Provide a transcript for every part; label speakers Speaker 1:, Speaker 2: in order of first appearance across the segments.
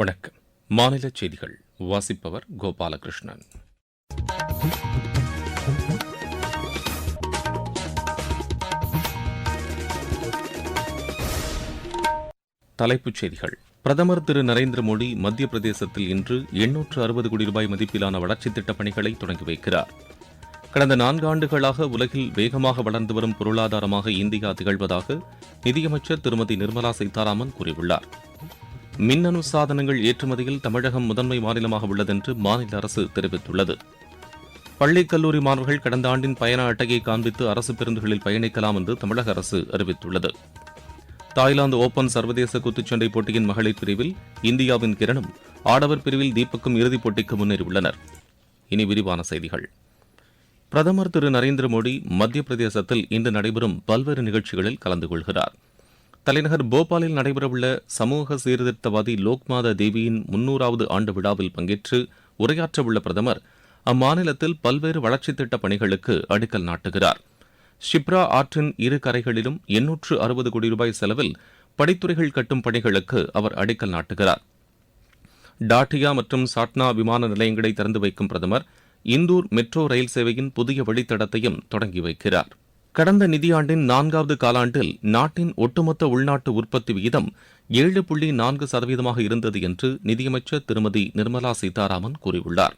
Speaker 1: வணக்கம் மாநில செய்திகள் வாசிப்பவர் கோபாலகிருஷ்ணன் தலைப்புச் செய்திகள் பிரதமர் திரு நரேந்திர மோடி மத்திய பிரதேசத்தில் இன்று எண்ணூற்று அறுபது கோடி ரூபாய் மதிப்பிலான வளர்ச்சித் திட்டப் பணிகளை தொடங்கி வைக்கிறார் கடந்த நான்காண்டுகளாக உலகில் வேகமாக வளர்ந்து வரும் பொருளாதாரமாக இந்தியா திகழ்வதாக நிதியமைச்சர் திருமதி நிர்மலா சீதாராமன் கூறியுள்ளார் மின்னணு சாதனங்கள் ஏற்றுமதியில் தமிழகம் முதன்மை மாநிலமாக உள்ளதென்று மாநில அரசு தெரிவித்துள்ளது பள்ளி கல்லூரி மாணவர்கள் கடந்த ஆண்டின் பயண அட்டையை காண்பித்து அரசு பேருந்துகளில் பயணிக்கலாம் என்று தமிழக அரசு அறிவித்துள்ளது தாய்லாந்து ஓபன் சர்வதேச குத்துச்சண்டை போட்டியின் மகளிர் பிரிவில் இந்தியாவின் கிரணும் ஆடவர் பிரிவில் தீபக்கும் இறுதிப் போட்டிக்கு முன்னேறியுள்ளனர் இனி விரிவான செய்திகள் பிரதமர் திரு நரேந்திர மோடி மத்திய பிரதேசத்தில் இன்று நடைபெறும் பல்வேறு நிகழ்ச்சிகளில் கலந்து கொள்கிறாா் தலைநகர் போபாலில் நடைபெறவுள்ள சமூக சீர்திருத்தவாதி லோக்மாதா தேவியின் முன்னூறாவது ஆண்டு விழாவில் பங்கேற்று உரையாற்றவுள்ள பிரதமர் அம்மாநிலத்தில் பல்வேறு வளர்ச்சித் திட்ட பணிகளுக்கு அடிக்கல் நாட்டுகிறார் ஷிப்ரா ஆற்றின் இரு கரைகளிலும் எண்ணூற்று அறுபது கோடி ரூபாய் செலவில் படித்துறைகள் கட்டும் பணிகளுக்கு அவர் அடிக்கல் நாட்டுகிறார் டாட்டியா மற்றும் சாட்னா விமான நிலையங்களை திறந்து வைக்கும் பிரதமர் இந்தூர் மெட்ரோ ரயில் சேவையின் புதிய வழித்தடத்தையும் தொடங்கி வைக்கிறாா் கடந்த நிதியாண்டின் நான்காவது காலாண்டில் நாட்டின் ஒட்டுமொத்த உள்நாட்டு உற்பத்தி விகிதம் ஏழு புள்ளி நான்கு சதவீதமாக இருந்தது என்று நிதியமைச்சர் திருமதி நிர்மலா சீதாராமன் கூறியுள்ளார்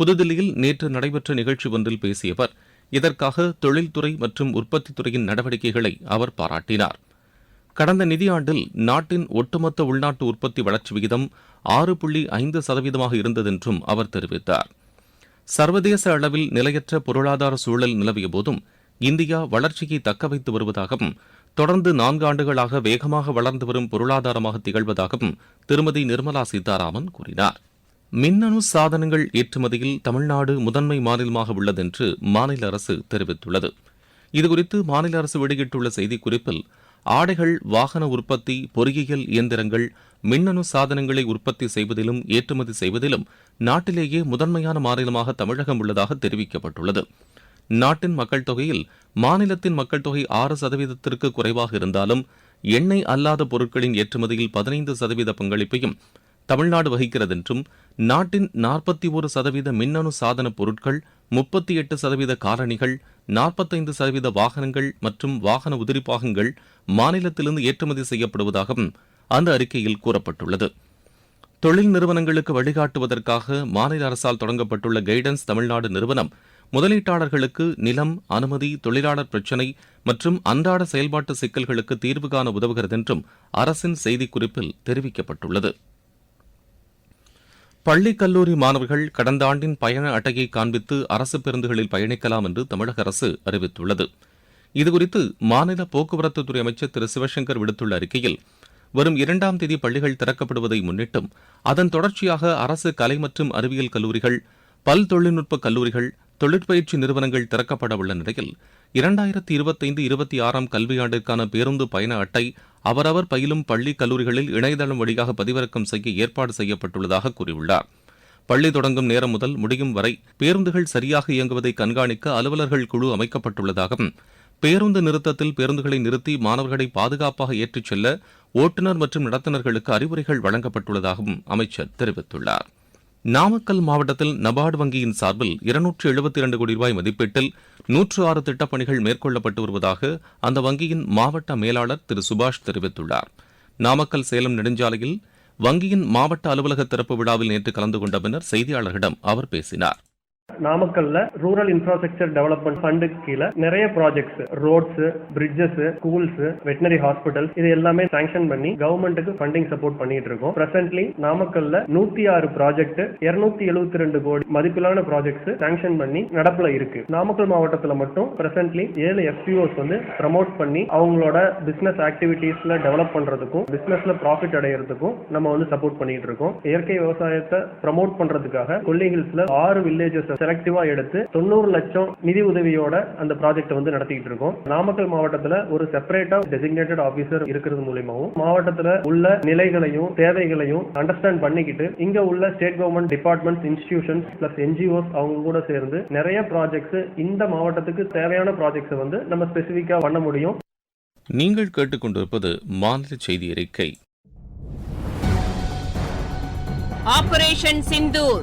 Speaker 1: புதுதில்லியில் நேற்று நடைபெற்ற நிகழ்ச்சி ஒன்றில் பேசிய அவர் இதற்காக தொழில்துறை மற்றும் உற்பத்தித் துறையின் நடவடிக்கைகளை அவர் பாராட்டினார் கடந்த நிதியாண்டில் நாட்டின் ஒட்டுமொத்த உள்நாட்டு உற்பத்தி வளர்ச்சி விகிதம் ஆறு புள்ளி ஐந்து சதவீதமாக இருந்ததென்றும் அவர் தெரிவித்தார் சர்வதேச அளவில் நிலையற்ற பொருளாதார சூழல் நிலவிய போதும் இந்தியா வளர்ச்சியை தக்கவைத்து வருவதாகவும் தொடர்ந்து நான்கு ஆண்டுகளாக வேகமாக வளர்ந்து வரும் பொருளாதாரமாக திகழ்வதாகவும் திருமதி நிர்மலா சீதாராமன் கூறினார் மின்னணு சாதனங்கள் ஏற்றுமதியில் தமிழ்நாடு முதன்மை மாநிலமாக உள்ளதென்று மாநில அரசு தெரிவித்துள்ளது இதுகுறித்து மாநில அரசு வெளியிட்டுள்ள செய்திக்குறிப்பில் ஆடைகள் வாகன உற்பத்தி பொறியியல் இயந்திரங்கள் மின்னணு சாதனங்களை உற்பத்தி செய்வதிலும் ஏற்றுமதி செய்வதிலும் நாட்டிலேயே முதன்மையான மாநிலமாக தமிழகம் உள்ளதாக தெரிவிக்கப்பட்டுள்ளது நாட்டின் மக்கள் தொகையில் மாநிலத்தின் மக்கள் தொகை ஆறு சதவீதத்திற்கு குறைவாக இருந்தாலும் எண்ணெய் அல்லாத பொருட்களின் ஏற்றுமதியில் பதினைந்து சதவீத பங்களிப்பையும் தமிழ்நாடு வகிக்கிறது என்றும் நாட்டின் நாற்பத்தி ஒரு சதவீத மின்னணு சாதன பொருட்கள் முப்பத்தி எட்டு சதவீத காரணிகள் நாற்பத்தைந்து சதவீத வாகனங்கள் மற்றும் வாகன உதிரிப்பாகங்கள் மாநிலத்திலிருந்து ஏற்றுமதி செய்யப்படுவதாகவும் அந்த அறிக்கையில் கூறப்பட்டுள்ளது தொழில் நிறுவனங்களுக்கு வழிகாட்டுவதற்காக மாநில அரசால் தொடங்கப்பட்டுள்ள கைடன்ஸ் தமிழ்நாடு நிறுவனம் முதலீட்டாளர்களுக்கு நிலம் அனுமதி தொழிலாளர் பிரச்சினை மற்றும் அன்றாட செயல்பாட்டு சிக்கல்களுக்கு தீர்வு காண உதவுகிறது என்றும் அரசின் செய்திக்குறிப்பில் தெரிவிக்கப்பட்டுள்ளது பள்ளி கல்லூரி மாணவர்கள் கடந்த ஆண்டின் பயண அட்டையை காண்பித்து அரசு பேருந்துகளில் பயணிக்கலாம் என்று தமிழக அரசு அறிவித்துள்ளது இதுகுறித்து மாநில போக்குவரத்துத்துறை அமைச்சர் திரு சிவசங்கர் விடுத்துள்ள அறிக்கையில் வரும் இரண்டாம் தேதி பள்ளிகள் திறக்கப்படுவதை முன்னிட்டும் அதன் தொடர்ச்சியாக அரசு கலை மற்றும் அறிவியல் கல்லூரிகள் பல் தொழில்நுட்ப கல்லூரிகள் தொழிற்பயிற்சி நிறுவனங்கள் திறக்கப்பட உள்ள நிலையில் இரண்டாயிரத்தி இருபத்தைந்து இருபத்தி ஆறாம் கல்வியாண்டிற்கான பேருந்து பயண அட்டை அவரவர் பயிலும் பள்ளி கல்லூரிகளில் இணையதளம் வழியாக பதிவிறக்கம் செய்ய ஏற்பாடு செய்யப்பட்டுள்ளதாக கூறியுள்ளார் பள்ளி தொடங்கும் நேரம் முதல் முடியும் வரை பேருந்துகள் சரியாக இயங்குவதை கண்காணிக்க அலுவலர்கள் குழு அமைக்கப்பட்டுள்ளதாகவும் பேருந்து நிறுத்தத்தில் பேருந்துகளை நிறுத்தி மாணவர்களை பாதுகாப்பாக ஏற்றிச் செல்ல ஓட்டுநர் மற்றும் நடத்துனர்களுக்கு அறிவுரைகள் வழங்கப்பட்டுள்ளதாகவும் அமைச்சர் தெரிவித்துள்ளாா் நாமக்கல் மாவட்டத்தில் நபார்டு வங்கியின் சார்பில் இருநூற்று எழுபத்தி இரண்டு கோடி ரூபாய் மதிப்பீட்டில் நூற்று ஆறு திட்டப்பணிகள் மேற்கொள்ளப்பட்டு வருவதாக அந்த வங்கியின் மாவட்ட மேலாளர் திரு சுபாஷ் தெரிவித்துள்ளார் நாமக்கல் சேலம் நெடுஞ்சாலையில் வங்கியின் மாவட்ட அலுவலக திறப்பு விழாவில் நேற்று கலந்து கொண்ட பின்னர் செய்தியாளர்களிடம் அவர் பேசினார்
Speaker 2: நாமக்கல்ல ரூரல் இன்ஃப்ராஸ்ட்ரக்சர் டெவலப்மெண்ட் ஃபண்டு கீழே நிறைய projects roads bridges schools veterinary hospitals இது எல்லாமே சாங்ஷன் பண்ணி கவர்மெண்ட்டுக்கு ஃபண்டிங் சப்போர்ட் பண்ணிட்டு இருக்கோம் பிரசன்ட்லி நாமக்கல்ல நூத்தி ஆறு ப்ராஜெக்ட் இருநூத்தி எழுபத்தி ரெண்டு கோடி மதிப்பிலான ப்ராஜெக்ட்ஸ் சாங்ஷன் பண்ணி நடப்புல இருக்கு நாமக்கல் மாவட்டத்தில் மட்டும் பிரசன்ட்லி ஏழு எஃபிஓஸ் வந்து ப்ரமோட் பண்ணி அவங்களோட பிசினஸ் ஆக்டிவிட்டீஸ்ல டெவலப் பண்றதுக்கும் பிசினஸ்ல ப்ராஃபிட் அடையிறதுக்கும் நம்ம வந்து சப்போர்ட் பண்ணிட்டு இருக்கோம் இயற்கை விவசாயத்தை ப்ரமோட் பண்றதுக்காக கொல்லி ஹில்ஸ்ல ஆறு வில்லேஜஸ் செலக்டிவா எடுத்து தொண்ணூறு லட்சம் நிதி உதவியோட அந்த ப்ராஜெக்ட் வந்து நடத்திட்டு இருக்கோம் நாமக்கல் மாவட்டத்துல ஒரு செப்பரேட்டா டெசிக்னேட்டட் ஆபீசர் இருக்கிறது மூலியமாவும் மாவட்டத்துல உள்ள நிலைகளையும் தேவைகளையும் அண்டர்ஸ்டாண்ட் பண்ணிக்கிட்டு இங்க உள்ள state government departments institutions plus NGOs அவங்க கூட சேர்ந்து நிறைய ப்ராஜெக்ட்ஸ் இந்த மாவட்டத்துக்கு தேவையான ப்ராஜெக்ட்ஸை வந்து நம்ம ஸ்பெசிபிக்கா பண்ண முடியும்
Speaker 1: நீங்கள் கேட்டுக்கொண்டிருப்பது மாநில செய்தி அறிக்கை
Speaker 3: ஆபரேஷன் சிந்தூர்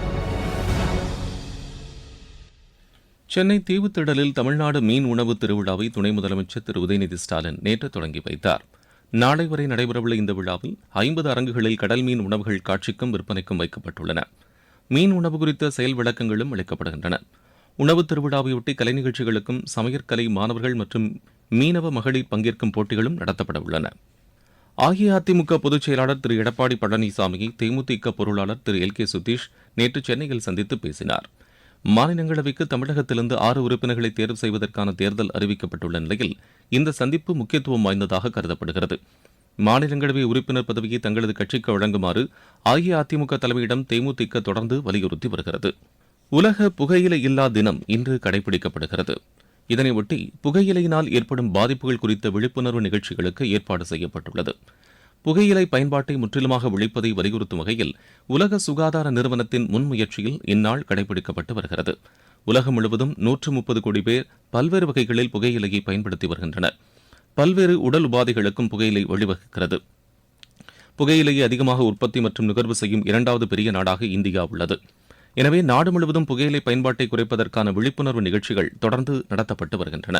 Speaker 1: சென்னை தீவுத்திடலில் தமிழ்நாடு மீன் உணவு திருவிழாவை துணை முதலமைச்சர் திரு உதயநிதி ஸ்டாலின் நேற்று தொடங்கி வைத்தார் நாளை வரை நடைபெறவுள்ள இந்த விழாவில் ஐம்பது அரங்குகளில் கடல் மீன் உணவுகள் காட்சிக்கும் விற்பனைக்கும் வைக்கப்பட்டுள்ளன மீன் உணவு குறித்த செயல் விளக்கங்களும் அளிக்கப்படுகின்றன உணவு திருவிழாவையொட்டி கலை நிகழ்ச்சிகளுக்கும் சமையற்கலை மாணவர்கள் மற்றும் மீனவ மகளிர் பங்கேற்கும் போட்டிகளும் நடத்தப்பட உள்ளன அஇஅதிமுக பொதுச் செயலாளர் திரு எடப்பாடி பழனிசாமியை தேமுதிக பொருளாளர் திரு எல் கே சுதீஷ் நேற்று சென்னையில் சந்தித்து பேசினாா் மாநிலங்களவைக்கு தமிழகத்திலிருந்து ஆறு உறுப்பினர்களை தேர்வு செய்வதற்கான தேர்தல் அறிவிக்கப்பட்டுள்ள நிலையில் இந்த சந்திப்பு முக்கியத்துவம் வாய்ந்ததாக கருதப்படுகிறது மாநிலங்களவை உறுப்பினர் பதவியை தங்களது கட்சிக்கு வழங்குமாறு அஇஅதிமுக தலைமையிடம் தேமுதிக தொடர்ந்து வலியுறுத்தி வருகிறது உலக புகையிலை இல்லா தினம் இன்று கடைபிடிக்கப்படுகிறது இதனையொட்டி புகையிலையினால் ஏற்படும் பாதிப்புகள் குறித்த விழிப்புணர்வு நிகழ்ச்சிகளுக்கு ஏற்பாடு செய்யப்பட்டுள்ளது புகையிலை பயன்பாட்டை முற்றிலுமாக ஒழிப்பதை வலியுறுத்தும் வகையில் உலக சுகாதார நிறுவனத்தின் முன்முயற்சியில் இந்நாள் கடைபிடிக்கப்பட்டு வருகிறது உலகம் முழுவதும் நூற்று முப்பது கோடி பேர் பல்வேறு வகைகளில் புகையிலையை பயன்படுத்தி வருகின்றனர் பல்வேறு உடல் உபாதைகளுக்கும் புகையிலை வழிவகுக்கிறது புகையிலையை அதிகமாக உற்பத்தி மற்றும் நுகர்வு செய்யும் இரண்டாவது பெரிய நாடாக இந்தியா உள்ளது எனவே நாடு முழுவதும் புகையிலை பயன்பாட்டை குறைப்பதற்கான விழிப்புணர்வு நிகழ்ச்சிகள் தொடர்ந்து நடத்தப்பட்டு வருகின்றன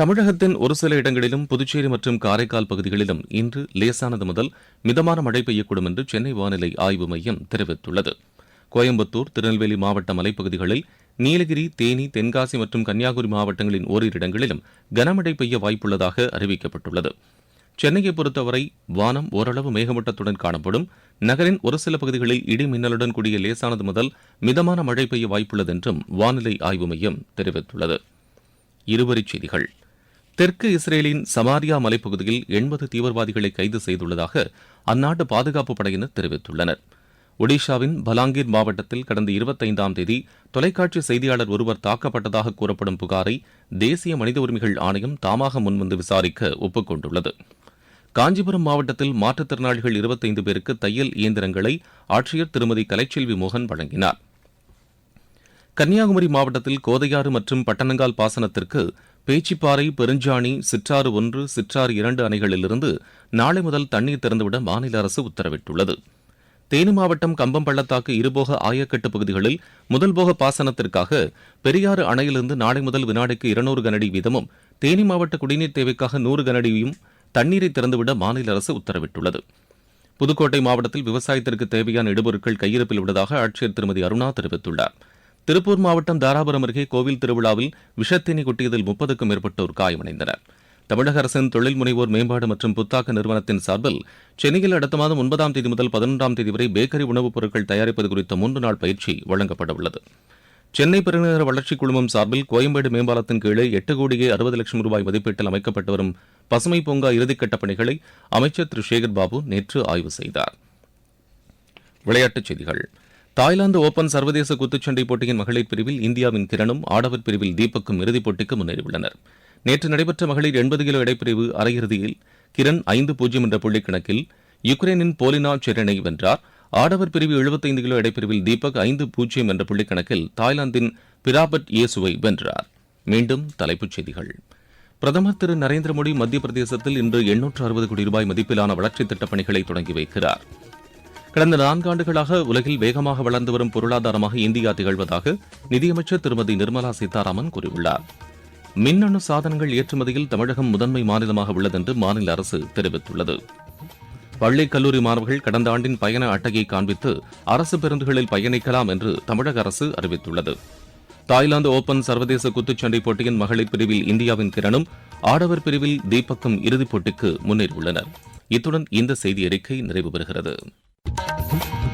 Speaker 1: தமிழகத்தின் ஒரு சில இடங்களிலும் புதுச்சேரி மற்றும் காரைக்கால் பகுதிகளிலும் இன்று லேசானது முதல் மிதமான மழை பெய்யக்கூடும் என்று சென்னை வானிலை ஆய்வு மையம் தெரிவித்துள்ளது கோயம்புத்தூர் திருநெல்வேலி மாவட்ட மலைப்பகுதிகளில் நீலகிரி தேனி தென்காசி மற்றும் கன்னியாகுமரி மாவட்டங்களின் ஓரிரு இடங்களிலும் கனமழை பெய்ய வாய்ப்புள்ளதாக அறிவிக்கப்பட்டுள்ளது சென்னையை பொறுத்தவரை வானம் ஓரளவு மேகமூட்டத்துடன் காணப்படும் நகரின் ஒரு சில பகுதிகளில் இடி மின்னலுடன் கூடிய லேசானது முதல் மிதமான மழை பெய்ய வாய்ப்புள்ளது என்றும் வானிலை ஆய்வு மையம் தெரிவித்துள்ளது இருவரிச் செய்திகள் தெற்கு இஸ்ரேலின் சமாரியா மலைப்பகுதியில் எண்பது தீவிரவாதிகளை கைது செய்துள்ளதாக அந்நாட்டு பாதுகாப்பு படையினர் தெரிவித்துள்ளனர் ஒடிஷாவின் பலாங்கீர் மாவட்டத்தில் கடந்த இருபத்தைந்தாம் தேதி தொலைக்காட்சி செய்தியாளர் ஒருவர் தாக்கப்பட்டதாக கூறப்படும் புகாரை தேசிய மனித உரிமைகள் ஆணையம் தாமாக முன்வந்து விசாரிக்க ஒப்புக்கொண்டுள்ளது காஞ்சிபுரம் மாவட்டத்தில் மாற்றுத்திறனாளிகள் இருபத்தைந்து பேருக்கு தையல் இயந்திரங்களை ஆட்சியர் திருமதி கலைச்செல்வி மோகன் வழங்கினார் கன்னியாகுமரி மாவட்டத்தில் கோதையாறு மற்றும் பட்டணங்கால் பாசனத்திற்கு பேச்சிப்பாறை பெருஞ்சாணி சிற்றாறு ஒன்று சிற்றாறு இரண்டு அணைகளிலிருந்து நாளை முதல் தண்ணீர் திறந்துவிட மாநில அரசு உத்தரவிட்டுள்ளது தேனி மாவட்டம் கம்பம் பள்ளத்தாக்கு இருபோக ஆயக்கட்டு பகுதிகளில் முதல்போக பாசனத்திற்காக பெரியாறு அணையிலிருந்து நாளை முதல் வினாடிக்கு இருநூறு கனடி வீதமும் தேனி மாவட்ட குடிநீர் தேவைக்காக நூறு கனடியும் தண்ணீரை திறந்துவிட மாநில அரசு உத்தரவிட்டுள்ளது புதுக்கோட்டை மாவட்டத்தில் விவசாயத்திற்கு தேவையான இடுபொருட்கள் கையிருப்பில் உள்ளதாக ஆட்சியர் திருமதி அருணா தெரிவித்துள்ளாா் திருப்பூர் மாவட்டம் தாராபுரம் அருகே கோவில் திருவிழாவில் விஷத்தினி குட்டியதில் முப்பதுக்கும் மேற்பட்டோர் காயமடைந்தனர் தமிழக அரசின் தொழில் முனைவோர் மேம்பாடு மற்றும் புத்தாக்க நிறுவனத்தின் சார்பில் சென்னையில் அடுத்த மாதம் ஒன்பதாம் தேதி முதல் பதினொன்றாம் தேதி வரை பேக்கரி உணவுப் பொருட்கள் தயாரிப்பது குறித்த மூன்று நாள் பயிற்சி வழங்கப்பட உள்ளது சென்னை பெருநகர வளர்ச்சிக் குழுமம் சார்பில் கோயம்பேடு மேம்பாலத்தின் கீழே எட்டு கோடியே அறுபது லட்சம் ரூபாய் மதிப்பீட்டில் அமைக்கப்பட்டு வரும் பசுமை பூங்கா இறுதிக்கட்ட பணிகளை அமைச்சர் திரு சேகர் பாபு நேற்று ஆய்வு செய்தார் விளையாட்டுச் செய்திகள் தாய்லாந்து ஓபன் சர்வதேச குத்துச்சண்டை போட்டியின் மகளிர் பிரிவில் இந்தியாவின் கிரணும் ஆடவர் பிரிவில் தீபக்கும் இறுதிப் போட்டிக்கு முன்னேறியுள்ளனர் நேற்று நடைபெற்ற மகளிர் எண்பது கிலோ இடைப்பிரிவு அரையிறுதியில் கிரண் ஐந்து பூஜ்ஜியம் என்ற புள்ளி கணக்கில் யுக்ரைனின் போலினா செரனை வென்றார் ஆடவர் பிரிவு எழுபத்தைந்து கிலோ இடைப்பிரிவில் தீபக் ஐந்து பூஜ்ஜியம் என்ற புள்ளி கணக்கில் தாய்லாந்தின் பிராபட் இயேசுவை வென்றார் மீண்டும் தலைப்புச் செய்திகள் பிரதமர் திரு நரேந்திர மோடி மத்திய பிரதேசத்தில் இன்று எண்ணூற்று அறுபது கோடி ரூபாய் மதிப்பிலான வளர்ச்சித் திட்டப் பணிகளை தொடங்கி வைக்கிறாா் கடந்த நான்காண்டுகளாக உலகில் வேகமாக வளர்ந்து வரும் பொருளாதாரமாக இந்தியா திகழ்வதாக நிதியமைச்சர் திருமதி நிர்மலா சீதாராமன் கூறியுள்ளார் மின்னணு சாதனங்கள் ஏற்றுமதியில் தமிழகம் முதன்மை மாநிலமாக உள்ளதென்று மாநில அரசு தெரிவித்துள்ளது பள்ளி கல்லூரி மாணவர்கள் கடந்த ஆண்டின் பயண அட்டையை காண்பித்து அரசு பேருந்துகளில் பயணிக்கலாம் என்று தமிழக அரசு அறிவித்துள்ளது தாய்லாந்து ஓபன் சர்வதேச குத்துச்சண்டை போட்டியின் மகளிர் பிரிவில் இந்தியாவின் கிரணும் ஆடவர் பிரிவில் தீபக்கும் இறுதிப் போட்டிக்கு முன்னேறியுள்ளனர் இத்துடன் இந்த செய்தி அறிக்கை நிறைவு பெறுகிறது 嗯